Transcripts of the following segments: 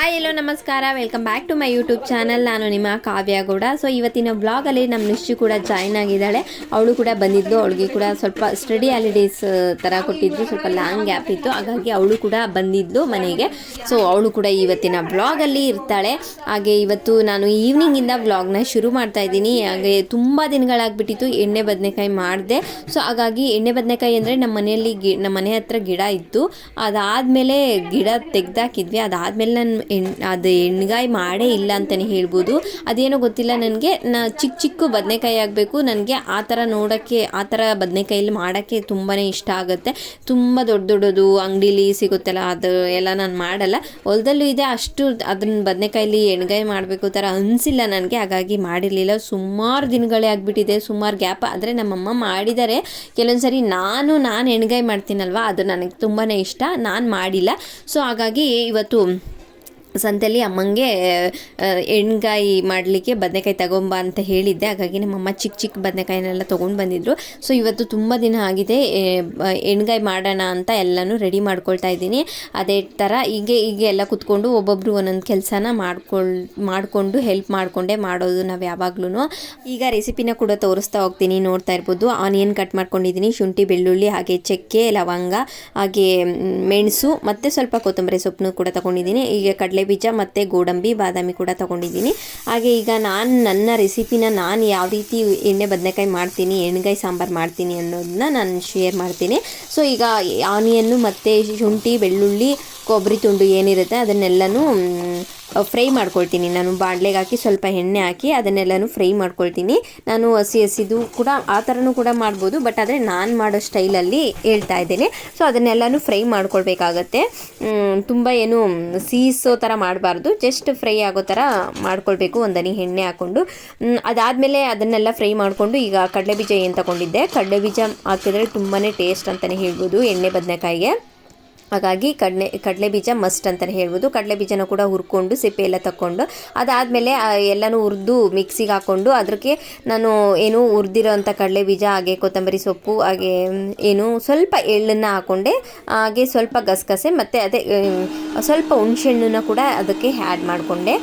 Hi hello ನಮಸ್ಕಾರ. Welcome back to my YouTube channel ನಾನು ನಿಮ್ಮ ಕಾವ್ಯ ಗೌಡ. ಸೊ ಇವತ್ತಿನ ಬ್ಲಾಗಲ್ಲಿ ನಮ್ಮ ನಿಶ್ಚಿ ಕೂಡ ಜಾಯ್ನ್ ಆಗಿದ್ದಾಳೆ. ಅವಳು ಕೂಡ ಬಂದಿದ್ದು ಅವಳಿಗೆ ಕೂಡ ಸ್ವಲ್ಪ ಸ್ಟಡಿ ಹಾಲಿಡೇಸ್ ಥರ ಕೊಟ್ಟಿದ್ದು ಸ್ವಲ್ಪ ಲಾಂಗ್ ಗ್ಯಾಪ್ ಇತ್ತು. ಹಾಗಾಗಿ ಅವಳು ಕೂಡ ಬಂದಿದ್ದು ಮನೆಗೆ. ಸೊ ಅವಳು ಕೂಡ ಇವತ್ತಿನ ಬ್ಲಾಗಲ್ಲಿ ಇರ್ತಾಳೆ. ಹಾಗೆ ಇವತ್ತು ನಾನು ಈವ್ನಿಂಗಿಂದ ಬ್ಲಾಗ್ನ ಶುರು ಮಾಡ್ತಾ ಇದ್ದೀನಿ. ಹಾಗೆ ತುಂಬ ದಿನಗಳಾಗ್ಬಿಟ್ಟಿತ್ತು. ಎಣ್ಣೆ ಬದನೆಕಾಯಿ ಮಾಡಿದೆ. ಸೊ ಹಾಗಾಗಿ ಎಣ್ಣೆ ಬದನೆಕಾಯಿ ಅಂದರೆ ನಮ್ಮ ಮನೆಯಲ್ಲಿ ಗಿ, ನಮ್ಮ ಮನೆ ಹತ್ರ ಗಿಡ ಇತ್ತು. ಅದಾದಮೇಲೆ ಗಿಡ ತೆಗ್ದಾಕಿದ್ವಿ. ಅದಾದಮೇಲೆ ನಾನು ಎಣ್ ಅದು ಎಣ್ಗಾಯಿ ಮಾಡೇ ಇಲ್ಲ ಅಂತಲೇ ಹೇಳ್ಬೋದು. ಅದೇನೋ ಗೊತ್ತಿಲ್ಲ ನನಗೆ. ನಾ ಚಿಕ್ಕ ಚಿಕ್ಕ ಬದನೆಕಾಯಿ ಆಗಬೇಕು. ನನಗೆ ಆ ಥರ ನೋಡೋಕ್ಕೆ, ಆ ಥರ ಬದನೆಕಾಯಲ್ಲಿ ಮಾಡೋಕ್ಕೆ ತುಂಬಾ ಇಷ್ಟ ಆಗುತ್ತೆ. ತುಂಬ ದೊಡ್ಡ ದೊಡ್ಡದು ಅಂಗಡೀಲಿ ಸಿಗುತ್ತಲ್ಲ, ಅದು ಎಲ್ಲ ನಾನು ಮಾಡಲ್ಲ. ಹೊಲದಲ್ಲೂ ಇದೆ, ಅಷ್ಟು ಅದನ್ನ ಬದನೆಕಾಯಲ್ಲಿ ಎಣ್ಗಾಯಿ ಮಾಡಬೇಕು ಥರ ಅನಿಸಿಲ್ಲ ನನಗೆ. ಹಾಗಾಗಿ ಮಾಡಿರಲಿಲ್ಲ. ಸುಮಾರು ದಿನಗಳೇ ಆಗಿಬಿಟ್ಟಿದೆ. ಸುಮಾರು ಗ್ಯಾಪ್ ಆದರೆ ನಮ್ಮಮ್ಮ ಮಾಡಿದ್ದಾರೆ ಕೆಲವೊಂದು ಸರಿ ನಾನು ನಾನು ಎಣ್ಗಾಯಿ ಮಾಡ್ತೀನಲ್ವ? ಅದು ನನಗೆ ತುಂಬಾ ಇಷ್ಟ. ನಾನು ಮಾಡಿಲ್ಲ. ಸೊ, ಹಾಗಾಗಿ ಇವತ್ತು ಸಂತೆಯಲ್ಲಿ ಅಮ್ಮಂಗೆ ಎಣ್ಗಾಯಿ ಮಾಡಲಿಕ್ಕೆ ಬದನೆಕಾಯಿ ತಗೊಂಬ ಅಂತ ಹೇಳಿದ್ದೆ. ಹಾಗಾಗಿ ನಮ್ಮಮ್ಮ ಚಿಕ್ಕ ಚಿಕ್ಕ ಬದನೆಕಾಯಿನೆಲ್ಲ ತೊಗೊಂಡು ಬಂದಿದ್ರು. ಸೊ ಇವತ್ತು ತುಂಬ ದಿನ ಆಗಿದೆ. ಎಣ್ಗಾಯಿ ಮಾಡೋಣ ಅಂತ ಎಲ್ಲನೂ ರೆಡಿ ಮಾಡ್ಕೊಳ್ತಾ ಇದ್ದೀನಿ. ಅದೇ ಥರ ಹೀಗೆ ಹೀಗೆ ಎಲ್ಲ ಕುತ್ಕೊಂಡು ಒಬ್ಬೊಬ್ರು ಒಂದೊಂದು ಕೆಲಸನ ಮಾಡ್ಕೊಳ್, ಮಾಡಿಕೊಂಡು ಹೆಲ್ಪ್ ಮಾಡಿಕೊಂಡೇ ಮಾಡೋದು ನಾವು ಯಾವಾಗ್ಲೂ ಈಗ ರೆಸಿಪಿನ ಕೂಡ ತೋರಿಸ್ತಾ ಹೋಗ್ತೀನಿ. ನೋಡ್ತಾ ಇರ್ಬೋದು. ಆನಿಯನ್ ಕಟ್ ಮಾಡ್ಕೊಂಡಿದ್ದೀನಿ. ಶುಂಠಿ, ಬೆಳ್ಳುಳ್ಳಿ, ಹಾಗೆ ಚಕ್ಕೆ, ಲವಂಗ, ಹಾಗೆ ಮೆಣಸು ಮತ್ತು ಸ್ವಲ್ಪ ಕೊತ್ತಂಬರಿ ಸೊಪ್ಪನ್ನು ಕೂಡ ತಗೊಂಡಿದ್ದೀನಿ. ಈಗ ಕಡಲೆ ಬೀಜ ಮತ್ತು ಗೋಡಂಬಿ ಬಾದಾಮಿ ಕೂಡ ತಗೊಂಡಿದ್ದೀನಿ. ಹಾಗೆ ಈಗ ನಾನು ನನ್ನ ರೆಸಿಪಿನ ನಾನು ಯಾವ ರೀತಿ ಎಣ್ಣೆ ಬದನೆಕಾಯಿ ಮಾಡ್ತೀನಿ, ಎಣ್ಗಾಯಿ ಸಾಂಬಾರು ಮಾಡ್ತೀನಿ ಅನ್ನೋದನ್ನ ನಾನು ಶೇರ್ ಮಾಡ್ತೀನಿ. ಸೊ ಈಗ ಆನಿಯನ್ನು ಮತ್ತು ಶುಂಠಿ, ಬೆಳ್ಳುಳ್ಳಿ ಕೊಬ್ಬರಿ ತುಂಡು ಏನಿರುತ್ತೆ ಅದನ್ನೆಲ್ಲನೂ ಫ್ರೈ ಮಾಡ್ಕೊಳ್ತೀನಿ. ನಾನು ಬಾಣಲೆಗೆ ಹಾಕಿ ಸ್ವಲ್ಪ ಎಣ್ಣೆ ಹಾಕಿ ಅದನ್ನೆಲ್ಲನೂ ಫ್ರೈ ಮಾಡ್ಕೊಳ್ತೀನಿ. ನಾನು ಹಸಿ ಹಸಿದು ಕೂಡ ಆ ಥರನೂ ಕೂಡ ಮಾಡ್ಬೋದು, ಬಟ್ ಆದರೆ ನಾನು ಮಾಡೋ ಸ್ಟೈಲಲ್ಲಿ ಹೇಳ್ತಾ ಇದ್ದೇನೆ. ಸೊ, ಅದನ್ನೆಲ್ಲನೂ ಫ್ರೈ ಮಾಡ್ಕೊಳ್ಬೇಕಾಗತ್ತೆ. ತುಂಬ ಏನು ಸೀಸೋ ಥರ ಮಾಡಬಾರ್ದು. ಜಸ್ಟ್ ಫ್ರೈ ಆಗೋ ಥರ ಮಾಡ್ಕೊಳ್ಬೇಕು, ಒಂದನಿ ಎಣ್ಣೆ ಹಾಕ್ಕೊಂಡು. ಅದಾದಮೇಲೆ ಅದನ್ನೆಲ್ಲ ಫ್ರೈ ಮಾಡಿಕೊಂಡು ಈಗ ಕಡಲೆಬೀಜ ಏನು ತಗೊಂಡಿದ್ದೆ? ಕಡಲೆಬೀಜ ಹಾಕಿದ್ರೆ ತುಂಬಾ ಟೇಸ್ಟ್ ಅಂತಲೇ ಹೇಳ್ಬೋದು ಎಣ್ಣೆ ಬದನೆಕಾಯಿಗೆ. ಹಾಗಾಗಿ ಕಡಲೆ ಕಡಲೆ ಬೀಜ ಮಸ್ಟ್ ಅಂತಲೇ ಹೇಳ್ಬೋದು. ಕಡಲೆ ಬೀಜನ ಕೂಡ ಹುರ್ಕೊಂಡು ಸಿಪ್ಪೆ ಎಲ್ಲ ತಕ್ಕೊಂಡು, ಅದಾದಮೇಲೆ ಎಲ್ಲನೂ ಹುರಿದು ಮಿಕ್ಸಿಗೆ ಹಾಕ್ಕೊಂಡು ಅದಕ್ಕೆ ನಾನು ಏನು ಹುರಿದಿರೋ ಅಂಥ ಕಡಲೆ ಬೀಜ, ಹಾಗೆ ಕೊತ್ತಂಬರಿ ಸೊಪ್ಪು, ಹಾಗೆ ಏನು ಸ್ವಲ್ಪ ಎಳ್ಳನ್ನು ಹಾಕ್ಕೊಂಡೆ ಹಾಗೆ ಸ್ವಲ್ಪ ಗಸಗಸೆ ಮತ್ತು ಅದೇ ಸ್ವಲ್ಪ ಹುಣ್ಸೆಹಣ್ಣನ್ನ ಕೂಡ ಅದಕ್ಕೆ ಆ್ಯಡ್ ಮಾಡಿಕೊಂಡೆ.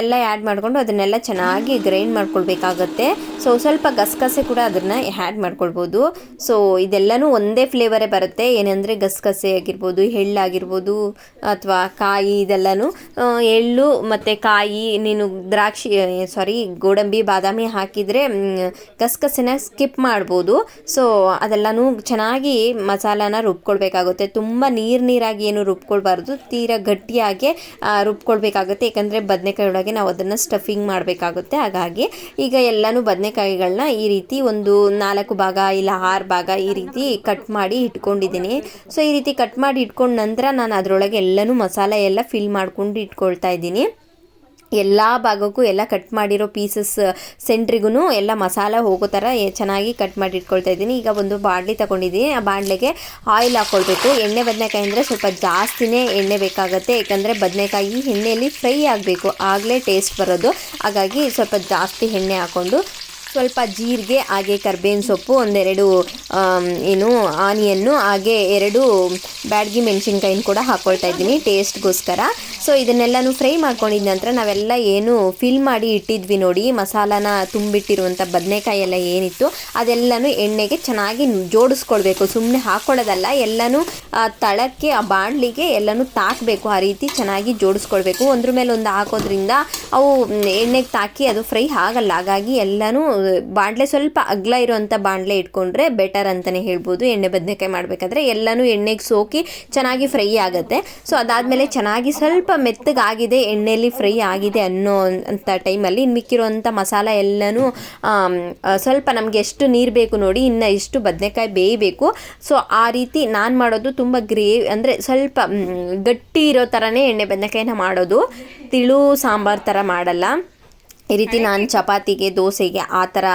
ಎಲ್ಲ ಆ್ಯಡ್ ಮಾಡಿಕೊಂಡು ಅದನ್ನೆಲ್ಲ ಚೆನ್ನಾಗಿ ಗ್ರೈಂಡ್ ಮಾಡ್ಕೊಳ್ಬೇಕಾಗತ್ತೆ. ಸೊ ಸ್ವಲ್ಪ ಗಸಗಸೆ ಕೂಡ ಅದನ್ನು ಆ್ಯಡ್ ಮಾಡ್ಕೊಳ್ಬೋದು. ಸೊ ಇದೆಲ್ಲನೂ ಒಂದೇ ಫ್ಲೇವರೇ ಬರುತ್ತೆ. ಏನಂದರೆ ಗಸಗಸೆ ಆಗಿರ್ಬೋದು ಎಳ್ಳಾಗಿರ್ಬೋದು ಅಥವಾ ಕಾಯಿ ಇದೆಲ್ಲನೂ ಎಳ್ಳು ಮತ್ತು ಕಾಯಿ, ನೀನು ದ್ರಾಕ್ಷಿ ಸಾರಿ ಗೋಡಂಬಿ, ಬಾದಾಮಿ ಹಾಕಿದರೆ ಗಸಗಸೆನ ಸ್ಕಿಪ್ ಮಾಡ್ಬೋದು. ಸೊ ಅದೆಲ್ಲನೂ ಚೆನ್ನಾಗಿ ಮಸಾಲಾನ ರುಬ್ಕೊಳ್ಬೇಕಾಗುತ್ತೆ. ತುಂಬ ನೀರು ನೀರಾಗಿ ಏನು ರುಬ್ಕೊಳ್ಬಾರ್ದು. ತೀರಾ ಗಟ್ಟಿಯಾಗಿ ರುಬ್ಕೊಳ್ಬೇಕಾಗುತ್ತೆ. ಏಕೆಂದರೆ ಬದನೆಕಾಯಿ ಒಳಗೆ ನಾವು ಅದನ್ನು ಸ್ಟಫಿಂಗ್ ಮಾಡಬೇಕಾಗುತ್ತೆ. ಹಾಗಾಗಿ ಈಗ ಎಲ್ಲನೂ ಬದನೆಕಾಯಿಗಳನ್ನ ಈ ರೀತಿ ಒಂದು ನಾಲ್ಕು ಭಾಗ ಇಲ್ಲ ಆರು ಭಾಗ ಈ ರೀತಿ ಕಟ್ ಮಾಡಿ ಇಟ್ಕೊಂಡಿದ್ದೀನಿ. ಸೊ ಈ ರೀತಿ ಕಟ್ ಮಾಡಿ ಇಟ್ಕೊಂಡ ನಂತರ ನಾನು ಅದರೊಳಗೆ ಎಲ್ಲನೂ ಮಸಾಲೆ ಎಲ್ಲ ಫಿಲ್ ಮಾಡ್ಕೊಂಡು ಇಟ್ಕೊಳ್ತಾ ಇದ್ದೀನಿ. ಎಲ್ಲ ಭಾಗಕ್ಕೂ ಎಲ್ಲ ಕಟ್ ಮಾಡಿರೋ ಪೀಸಸ್ ಸೆಂಟ್ರಿಗೂ ಎಲ್ಲ ಮಸಾಲೆ ಹೋಗೋ ಥರ ಚೆನ್ನಾಗಿ ಕಟ್ ಮಾಡಿ ಇಟ್ಕೊಳ್ತಾ ಇದ್ದೀನಿ. ಈಗ ಒಂದು ಬಾಣಲಿ ತಗೊಂಡಿದ್ದೀನಿ. ಆ ಬಾಣಲೆಗೆ ಆಯಿಲ್ ಹಾಕ್ಕೊಳ್ಬೇಕು ಎಣ್ಣೆ ಬದನೆಕಾಯಿ ಅಂದರೆ ಸ್ವಲ್ಪ ಜಾಸ್ತಿನೇ ಎಣ್ಣೆ ಬೇಕಾಗುತ್ತೆ. ಏಕೆಂದರೆ ಬದನೆಕಾಯಿ ಎಣ್ಣೆಯಲ್ಲಿ ಫ್ರೈ ಆಗಬೇಕು. ಆಗಲೇ ಟೇಸ್ಟ್ ಬರೋದು. ಹಾಗಾಗಿ ಸ್ವಲ್ಪ ಜಾಸ್ತಿ ಎಣ್ಣೆ ಹಾಕ್ಕೊಂಡು ಸ್ವಲ್ಪ ಜೀರಿಗೆ, ಹಾಗೆ ಕರ್ಬೇವಿನ ಸೊಪ್ಪು, ಒಂದೆರಡು ಏನು, ಆನಿಯನ್ನು, ಹಾಗೆ ಎರಡು ಬ್ಯಾಡಗಿ ಮೆಣಸಿನ್ಕಾಯಿನ ಕೂಡ ಹಾಕ್ಕೊಳ್ತಾ ಇದ್ದೀನಿ ಟೇಸ್ಟ್ಗೋಸ್ಕರ. ಸೊ ಇದನ್ನೆಲ್ಲನೂ ಫ್ರೈ ಮಾಡ್ಕೊಂಡಿದ ನಂತರ ನಾವೆಲ್ಲ ಏನು ಫಿಲ್ ಮಾಡಿ ಇಟ್ಟಿದ್ವಿ ನೋಡಿ, ಮಸಾಲಾನ ತುಂಬಿಟ್ಟಿರುವಂಥ ಬದನೆಕಾಯಿ ಎಲ್ಲ ಏನಿತ್ತು, ಅದೆಲ್ಲನೂ ಎಣ್ಣೆಗೆ ಚೆನ್ನಾಗಿ ಜೋಡಿಸ್ಕೊಳ್ಬೇಕು ಸುಮ್ಮನೆ ಹಾಕ್ಕೊಳ್ಳೋದಲ್ಲ ಎಲ್ಲನೂ ತಳಕ್ಕೆ, ಆ ಬಾಣಲಿಗೆ ಎಲ್ಲನೂ ತಾಕಬೇಕು, ಆ ರೀತಿ ಚೆನ್ನಾಗಿ ಜೋಡಿಸ್ಕೊಳ್ಬೇಕು. ಒಂದ್ರ ಮೇಲೆ ಒಂದು ಹಾಕೋದ್ರಿಂದ ಅವು ಎಣ್ಣೆಗೆ ತಾಕಿ ಅದು ಫ್ರೈ ಆಗಲ್ಲ, ಹಾಗಾಗಿ ಎಲ್ಲನೂ ಬಾಣಲೆ ಸ್ವಲ್ಪ ಅಗ್ಲ ಇರುವಂಥ ಬಾಣಲೆ ಇಟ್ಕೊಂಡ್ರೆ ಬೆಟರ್ ಅಂತಲೇ ಹೇಳ್ಬೋದು. ಎಣ್ಣೆ ಬದನೆಕಾಯಿ ಮಾಡಬೇಕಾದ್ರೆ ಎಲ್ಲನೂ ಎಣ್ಣೆಗೆ ಸೋಕಿ ಚೆನ್ನಾಗಿ ಫ್ರೈ ಆಗುತ್ತೆ. ಸೊ ಅದಾದಮೇಲೆ ಚೆನ್ನಾಗಿ ಸ್ವಲ್ಪ ಮೆತ್ತಗಾಗಿದೆ ಎಣ್ಣೆಯಲ್ಲಿ ಫ್ರೈ ಆಗಿದೆ ಅನ್ನೋ ಅಂಥ ಟೈಮಲ್ಲಿ ಇನ್ನು ಮಿಕ್ಕಿರುವಂಥ ಮಸಾಲ ಎಲ್ಲನೂ ಸ್ವಲ್ಪ ನಮಗೆ ಎಷ್ಟು ನೀರು ಬೇಕು ನೋಡಿ ಇನ್ನು ಎಷ್ಟು ಬದನೆಕಾಯಿ ಬೇಯಬೇಕು. ಸೊ ಆ ರೀತಿ ನಾನು ಮಾಡೋದು ತುಂಬ ಗ್ರೇವ್ ಅಂದರೆ ಸ್ವಲ್ಪ ಗಟ್ಟಿ ಇರೋ ಥರನೇ ಎಣ್ಣೆ ಬದನೆಕಾಯಿನ ಮಾಡೋದು. ತಿಳು, ಸಾಂಬಾರು ಥರ ಮಾಡಲ್ಲ. ಈ ರೀತಿ ನಾನು ಚಪಾತಿಗೆ ದೋಸೆಗೆ ಆ ಥರ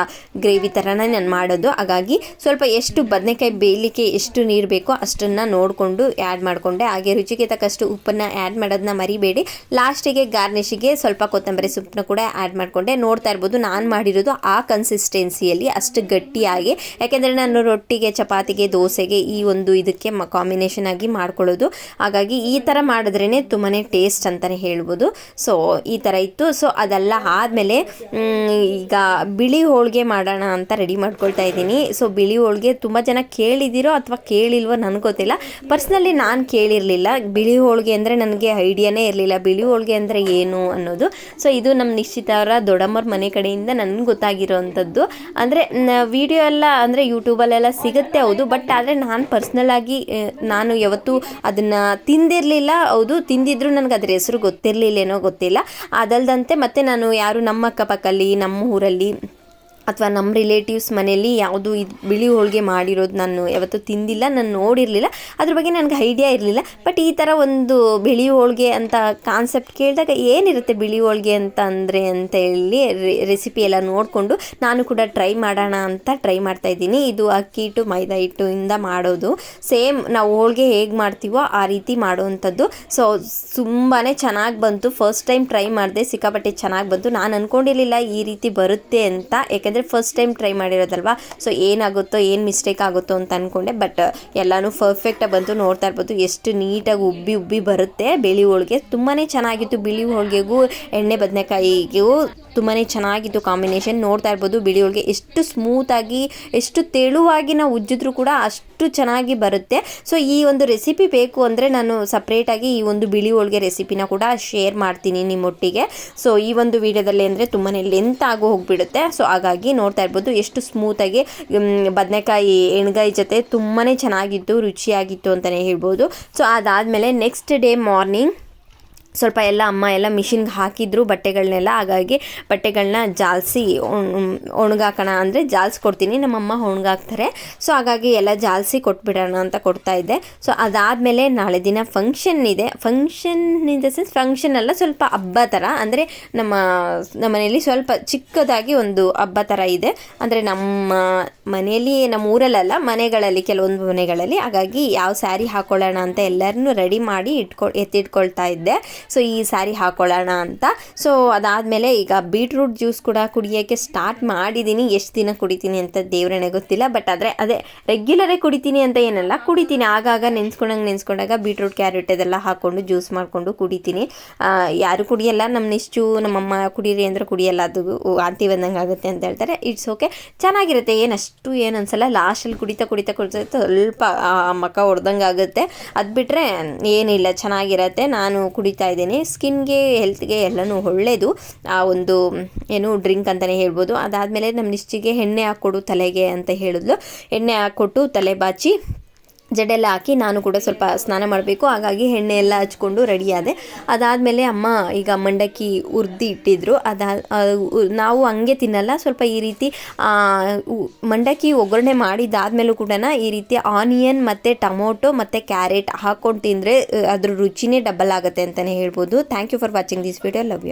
ಗ್ರೇವಿ ಥರನೇ ನಾನು ಮಾಡೋದು. ಹಾಗಾಗಿ ಸ್ವಲ್ಪ ಎಷ್ಟು ಬದನೆಕಾಯಿ ಬೇಯಲಿಕ್ಕೆ ಎಷ್ಟು ನೀರು ಬೇಕೋ ಅಷ್ಟನ್ನು ನೋಡಿಕೊಂಡು ಆ್ಯಡ್ ಮಾಡಿಕೊಂಡೆ. ಹಾಗೆ ರುಚಿಗೆ ತಕ್ಕಷ್ಟು ಉಪ್ಪನ್ನು ಆ್ಯಡ್ ಮಾಡೋದನ್ನ ಮರಿಬೇಡಿ. ಲಾಸ್ಟಿಗೆ ಗಾರ್ನಿಷಿಗೆ ಸ್ವಲ್ಪ ಕೊತ್ತಂಬರಿ ಸೊಪ್ಪನ್ನ ಕೂಡ ಆ್ಯಡ್ ಮಾಡಿಕೊಂಡೆ. ನೋಡ್ತಾ ಇರ್ಬೋದು ನಾನು ಮಾಡಿರೋದು ಆ ಕನ್ಸಿಸ್ಟೆನ್ಸಿಯಲ್ಲಿ ಅಷ್ಟು ಗಟ್ಟಿಯಾಗಿ. ಯಾಕೆಂದರೆ ನಾನು ರೊಟ್ಟಿಗೆ ಚಪಾತಿಗೆ ದೋಸೆಗೆ ಈ ಒಂದು ಇದಕ್ಕೆ ಮ ಕಾಂಬಿನೇಷನ್ ಆಗಿ ಮಾಡ್ಕೊಳ್ಳೋದು. ಹಾಗಾಗಿ ಈ ಥರ ಮಾಡಿದ್ರೇ ತುಂಬಾ ಟೇಸ್ಟ್ ಅಂತಲೇ ಹೇಳ್ಬೋದು. ಸೊ ಈ ಥರ ಇತ್ತು. ಸೊ ಅದೆಲ್ಲ ಆದಮೇಲೆ ಈಗ ಬಿಳಿ ಹೋಳಿಗೆ ಮಾಡೋಣ ಅಂತ ರೆಡಿ ಮಾಡ್ಕೊಳ್ತಾ ಇದ್ದೀನಿ. ಸೊ ಬಿಳಿ ಹೋಳಿಗೆ ತುಂಬ ಜನ ಕೇಳಿದ್ದೀರೋ ಅಥವಾ ಕೇಳಿಲ್ವೋ ನನಗೆ ಗೊತ್ತಿಲ್ಲ. ಪರ್ಸ್ನಲಿ ನಾನು ಕೇಳಿರಲಿಲ್ಲ. ಬಿಳಿ ಹೋಳಿಗೆ ಅಂದರೆ ನನಗೆ ಐಡಿಯಾನೇ ಇರಲಿಲ್ಲ. ಬಿಳಿ ಹೋಳಿಗೆ ಅಂದರೆ ಏನು ಅನ್ನೋದು. ಸೊ ಇದು ನಮ್ಮ ನಿಶ್ಚಿತವರ ದೊಡ್ಡಮ್ಮರ ಮನೆ ಕಡೆಯಿಂದ ನನಗೆ ಗೊತ್ತಾಗಿರೋವಂಥದ್ದು ಅಂದರೆ ವಿಡಿಯೋ ಎಲ್ಲ ಅಂದರೆ ಯೂಟ್ಯೂಬಲ್ಲೆಲ್ಲ ಸಿಗುತ್ತೆ ಹೌದು. ಬಟ್ ಆದರೆ ನಾನು ಪರ್ಸ್ನಲ್ ಆಗಿ ನಾನು ಯಾವತ್ತೂ ಅದನ್ನು ತಿಂದಿರಲಿಲ್ಲ. ಹೌದು, ತಿಂದಿದ್ರು ನನಗೆ ಅದ್ರ ಹೆಸರು ಗೊತ್ತಿರಲಿಲ್ಲೇನೋ ಗೊತ್ತಿಲ್ಲ. ಅದಲ್ದಂತೆ ಮತ್ತು ನಾನು ಯಾರು ಅಕ್ಕಪಕ್ಕಲ್ಲಿ ನಮ್ಮ ಊರಲ್ಲಿ ಅಥವಾ ನಮ್ಮ ರಿಲೇಟಿವ್ಸ್ ಮನೆಯಲ್ಲಿ ಯಾವುದು ಇದು ಬಿಳಿ ಹೋಳಿಗೆ ಮಾಡಿರೋದು ನಾನು ಯಾವತ್ತೂ ತಿಂದಿಲ್ಲ, ನಾನು ನೋಡಿರಲಿಲ್ಲ. ಅದ್ರ ಬಗ್ಗೆ ನನಗೆ ಐಡಿಯಾ ಇರಲಿಲ್ಲ. ಬಟ್ ಈ ಥರ ಒಂದು ಬಿಳಿ ಹೋಳಿಗೆ ಅಂತ ಕಾನ್ಸೆಪ್ಟ್ ಕೇಳಿದಾಗ ಏನಿರುತ್ತೆ ಬಿಳಿ ಹೋಳಿಗೆ ಅಂತ ಅಂದರೆ ಅಂತ ಹೇಳಿ ರೆಸಿಪಿ ಎಲ್ಲ ನೋಡಿಕೊಂಡು ನಾನು ಕೂಡ ಟ್ರೈ ಮಾಡೋಣ ಅಂತ ಟ್ರೈ ಮಾಡ್ತಾ ಇದ್ದೀನಿ. ಇದು ಅಕ್ಕಿ ಹಿಟ್ಟು, ಮೈದಾ ಹಿಟ್ಟು ಇಂದ ಮಾಡೋದು. ಸೇಮ್ ನಾವು ಹೋಳಿಗೆ ಹೇಗೆ ಮಾಡ್ತೀವೋ ಆ ರೀತಿ ಮಾಡುವಂಥದ್ದು. ಸೊ ತುಂಬಾ ಚೆನ್ನಾಗಿ ಬಂತು. ಫಸ್ಟ್ ಟೈಮ್ ಟ್ರೈ ಮಾಡಿದೆ ಸಿಕ್ಕಾಪಟ್ಟೆ ಚೆನ್ನಾಗಿ ಬಂತು. ನಾನು ಅಂದ್ಕೊಂಡಿರಲಿಲ್ಲ ಈ ರೀತಿ ಬರುತ್ತೆ ಅಂತ. ಯಾಕೆಂದರೆ ಫಸ್ಟ್ ಟೈಮ್ ಟ್ರೈ ಮಾಡಿರೋದಲ್ವಾ? ಸೊ ಏನಾಗುತ್ತೋ, ಏನು ಮಿಸ್ಟೇಕ್ ಆಗುತ್ತೋ ಅಂತ ಅಂದ್ಕೊಂಡೆ ಬಟ್ ಎಲ್ಲನೂ ಪರ್ಫೆಕ್ಟಾಗಿ ಬಂತು ನೋಡ್ತಾ ಇರ್ಬೋದು. ಎಷ್ಟು ನೀಟಾಗಿ ಉಬ್ಬಿ ಉಬ್ಬಿ ಬರುತ್ತೆ. ಬಿಳಿ ಹೋಳಿಗೆ ತುಂಬಾ ಚೆನ್ನಾಗಿತ್ತು. ಬಿಳಿ ಹೋಳಿಗೆಗೂ, ಎಣ್ಣೆ, ಬದನೆಕಾಯಿಗೂ ತುಂಬಾ ಚೆನ್ನಾಗಿತ್ತು ಕಾಂಬಿನೇಷನ್. ನೋಡ್ತಾ ಇರ್ಬೋದು ಬಿಳಿ ಹೋಳಿಗೆ ಎಷ್ಟು ಸ್ಮೂತಾಗಿ ಎಷ್ಟು ತೆಳುವಾಗಿ ನಾವು ಉಜ್ಜಿದ್ರೂ ಕೂಡ ಅಷ್ಟು ಚೆನ್ನಾಗಿ ಬರುತ್ತೆ. ಸೊ ಈ ಒಂದು ರೆಸಿಪಿ ಬೇಕು ಅಂದರೆ ನಾನು ಸಪ್ರೇಟಾಗಿ ಈ ಒಂದು ಬಿಳಿ ಹೋಳಿಗೆ ರೆಸಿಪಿನ ಕೂಡ ಶೇರ್ ಮಾಡ್ತೀನಿ ನಿಮ್ಮೊಟ್ಟಿಗೆ. ಸೊ ಈ ಒಂದು ವಿಡಿಯೋದಲ್ಲಿ ಅಂದರೆ ತುಂಬಾ ಲೆಂತ್ ಆಗೋ ಹೋಗಿಬಿಡುತ್ತೆ. ಸೊ ಹಾಗಾಗಿ ನೋಡ್ತಾ ಇರ್ಬೋದು, ಎಷ್ಟು ಸ್ಮೂತಾಗಿ ಬದನೆಕಾಯಿ, ಎಣ್ಗಾಯಿ ಜೊತೆ ತುಂಬಾ ಚೆನ್ನಾಗಿತ್ತು, ರುಚಿಯಾಗಿತ್ತು ಅಂತಲೇ ಹೇಳ್ಬೋದು. ಸೊ ಅದಾದಮೇಲೆ ನೆಕ್ಸ್ಟ್ ಡೇ ಮಾರ್ನಿಂಗ್ ಸ್ವಲ್ಪ ಎಲ್ಲ ಅಮ್ಮ ಎಲ್ಲ ಮಿಷಿನ್ಗೆ ಹಾಕಿದ್ರು ಬಟ್ಟೆಗಳನ್ನೆಲ್ಲ, ಹಾಗಾಗಿ ಬಟ್ಟೆಗಳನ್ನ ಜಾಲಿಸಿ ಒಣಗಾಕೋಣ ಅಂದರೆ ಜಾಲಿಸ್ಕೊಡ್ತೀನಿ. ನಮ್ಮಮ್ಮ ಒಣಗಾಕ್ತಾರೆ. ಸೊ, ಹಾಗಾಗಿ ಎಲ್ಲ ಜಾಲಿಸಿ ಕೊಟ್ಬಿಡೋಣ ಅಂತ ಕೊಡ್ತಾ ಇದ್ದೆ ಸೊ, ಅದಾದಮೇಲೆ ನಾಳೆ ದಿನ ಫಂಕ್ಷನ್ ಇದೆ. Function in the sense function ಅಲ್ಲ ಸ್ವಲ್ಪ ಹಬ್ಬ ಥರ. ಅಂದರೆ ನಮ್ಮ ಮನೆಯಲ್ಲಿ ಸ್ವಲ್ಪ ಚಿಕ್ಕದಾಗಿ ಒಂದು ಹಬ್ಬ ಥರ ಇದೆ. ಅಂದರೆ ನಮ್ಮ ಮನೆಯಲ್ಲಿ, ನಮ್ಮ ಊರಲ್ಲೆಲ್ಲ ಮನೆಗಳಲ್ಲಿ, ಕೆಲವೊಂದು ಮನೆಗಳಲ್ಲಿ ಹಾಗಾಗಿ ಯಾವ ಸ್ಯಾರಿ ಹಾಕೊಳ್ಳೋಣ ಅಂತ ಎಲ್ಲರನ್ನೂ ರೆಡಿ ಮಾಡಿ ಇಟ್ಕೊ, ಎತ್ತಿಟ್ಕೊಳ್ತಾ ಇದ್ದೆ. ಸೊ ಈ ಸ್ಯಾರಿ ಹಾಕೊಳ್ಳೋಣ ಅಂತ. ಸೊ ಅದಾದಮೇಲೆ ಈಗ ಬೀಟ್ರೂಟ್ ಜ್ಯೂಸ್ ಕೂಡ ಕುಡಿಯೋಕ್ಕೆ ಸ್ಟಾರ್ಟ್ ಮಾಡಿದ್ದೀನಿ ಎಷ್ಟು ದಿನ ಕುಡಿತೀನಿ ಅಂತ ದೇವ್ರನೇ ಗೊತ್ತಿಲ್ಲ. ಬಟ್ ಆದರೆ ಅದೇ ರೆಗ್ಯುಲರೇ ಕುಡಿತೀನಿ ಅಂತ ಏನಲ್ಲ, ಕುಡಿತೀನಿ. ಆಗಾಗ ನೆನ್ಸ್ಕೊಂಡಂಗೆ ನೆನ್ಸ್ಕೊಂಡಾಗ ಬೀಟ್ರೂಟ್ ಕ್ಯಾರೆಟ್ ಅದೆಲ್ಲ ಹಾಕ್ಕೊಂಡು ಜ್ಯೂಸ್ ಮಾಡಿಕೊಂಡು ಕುಡಿತೀನಿ. ಯಾರು ಕುಡಿಯಲ್ಲ ನಮ್ಮ ನಿಶ್ಚು, ನಮ್ಮಮ್ಮ ಕುಡೀರಿ ಅಂದ್ರೆ ಕುಡಿಯಲ್ಲ. ಅದು ಆಂತಿ ಬಂದಂಗೆ ಆಗುತ್ತೆ ಅಂತ ಹೇಳ್ತಾರೆ. ಇಟ್ಸ್ ಓಕೆ ಚೆನ್ನಾಗಿರುತ್ತೆ. ಏನಷ್ಟು ಏನು ಅನ್ಸಲ್ಲ. ಲಾಸ್ಟಲ್ಲಿ ಕುಡಿತಾ ಕುಡಿತಾ ಕುಡಿತಾ ಸ್ವಲ್ಪ ಮಕ್ಕ ಹೊಡೆದಂಗೆ ಆಗುತ್ತೆ. ಅದು ಬಿಟ್ಟರೆ ಏನಿಲ್ಲ. ಚೆನ್ನಾಗಿರತ್ತೆ. ನಾನು ಕುಡಿತಾ ಇದ್ದೀನಿ. ಸ್ಕಿನ್ಗೆ, ಹೆಲ್ತ್ಗೆ ಎಲ್ಲನೂ ಒಳ್ಳೆಯದು ಆ ಒಂದು, ಏನು, ಡ್ರಿಂಕ್ ಅಂತಲೇ ಹೇಳ್ಬೋದು. ಅದಾದಮೇಲೆ ನಮ್ಮ ನಿಶ್ಚಿಗೆ ಎಣ್ಣೆ ಹಾಕ್ಕೊಡು ತಲೆಗೆ ಅಂತ ಹೇಳಿದ್ಲು. ಎಣ್ಣೆ ಹಾಕ್ಕೊಟ್ಟು ತಲೆ ಬಾಚಿ ಜಡೆಲ್ಲ ಹಾಕಿ ನಾನು ಕೂಡ ಸ್ವಲ್ಪ ಸ್ನಾನ ಮಾಡಬೇಕು. ಹಾಗಾಗಿ ಎಣ್ಣೆ ಎಲ್ಲ ಹಚ್ಕೊಂಡು ರೆಡಿಯಾದೆ ಅದಾದಮೇಲೆ ಅಮ್ಮ ಈಗ ಮಂಡಕ್ಕಿ ಹುರ್ದು ಇಟ್ಟಿದ್ರು. ಅದಾ ನಾವು ಹಂಗೆ ತಿನ್ನಲ್ಲ. ಸ್ವಲ್ಪ ಈ ರೀತಿ ಮಂಡಕ್ಕಿ ಒಗ್ಗರಣೆ ಮಾಡಿದ್ದಾದಮೇಲೂ ಕೂಡ ಈ ರೀತಿ ಆನಿಯನ್ ಮತ್ತು ಟೊಮೊಟೊ ಮತ್ತು ಕ್ಯಾರೆಟ್ ಹಾಕ್ಕೊಂಡು ತಿಂದರೆ ಅದ್ರ ರುಚಿನೇ ಡಬಲ್ ಆಗುತ್ತೆ ಅಂತಲೇ ಹೇಳ್ಬೋದು. Thank you for watching this video love you